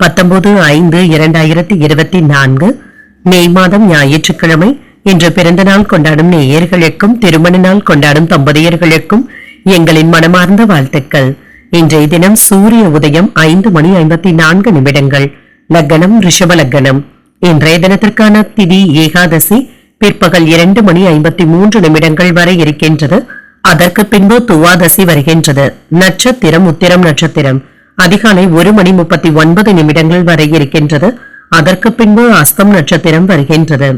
பத்தொன்பது ஐந்து இரண்டாயிரத்தி இருபத்தி நான்கு மே மாதம் ஞாயிற்றுக்கிழமை இன்று பிறந்த நாள் கொண்டாடும் நேயர்களுக்கும் திருமண நாள் கொண்டாடும் தம்பதியர்களுக்கும் எங்களின் மனமார்ந்த வாழ்த்துக்கள். இன்றைய தினம் சூரிய உதயம் ஐந்து மணி ஐம்பத்தி நான்கு நிமிடங்கள். லக்னம் ரிஷப லக்னம். இன்றைய தினத்திற்கான திதி ஏகாதசி பிற்பகல் இரண்டு மணி ஐம்பத்தி மூன்று நிமிடங்கள் வரை இருக்கின்றது. அதற்கு பின்பு துவாதசி வருகின்றது. நட்சத்திரம் உத்திரம் நட்சத்திரம். அதிகாலை ஒரு மணி முப்பத்தி ஒன்பது நிமிடங்கள் வரை இருக்கின்றது. அதற்கு பின்பு அஸ்தம் நட்சத்திரம் வருகின்றது.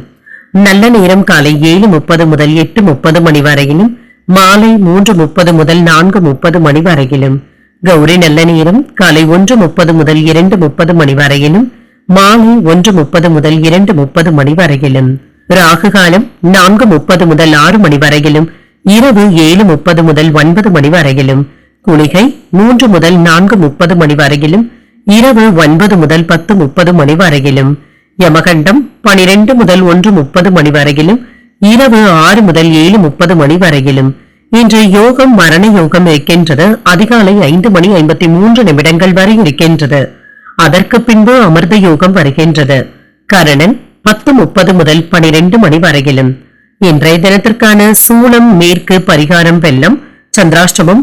நல்ல நேரம் காலை ஏழு முப்பது முதல் எட்டு முப்பது மணி வரையிலும் மாலை மூன்று முப்பது முதல் நான்கு முப்பது மணி வரையிலும். கௌரி நல்ல நேரம் காலை ஒன்று முப்பது முதல் இரண்டு முப்பது மணி வரையிலும் மாலை ஒன்று முப்பது முதல் இரண்டு முப்பது மணி வரையிலும். ராகு காலம் நான்கு முப்பது முதல் ஆறு மணி வரையிலும் இரவு ஏழு முப்பது முதல் ஒன்பது மணி வரையிலும். குளிகை மூன்று முதல் நான்கு முப்பது மணி வரையிலும் இரவு ஒன்பது முதல் பத்து முப்பது மணி வரையிலும் யமகண்டம் பனிரெண்டு முதல் ஒன்று முப்பது மணி வரையிலும் இரவு ஆறு முதல் ஏழு முப்பது மணி வரையிலும். இன்று யோகம் மரண யோகம் இருக்கின்றது. அதிகாலை ஐந்து மணி ஐம்பத்தி மூன்று நிமிடங்கள் வரை இருக்கின்றது. அதற்கு பின்பு அமிர்த யோகம் வருகின்றது. கரணன் பத்து முப்பது முதல் பனிரெண்டு மணி வரையிலும். இன்றைய தினத்திற்கான சூளம் மேற்கு பரிகாரம் வெள்ளம் சந்திராஷ்டமம்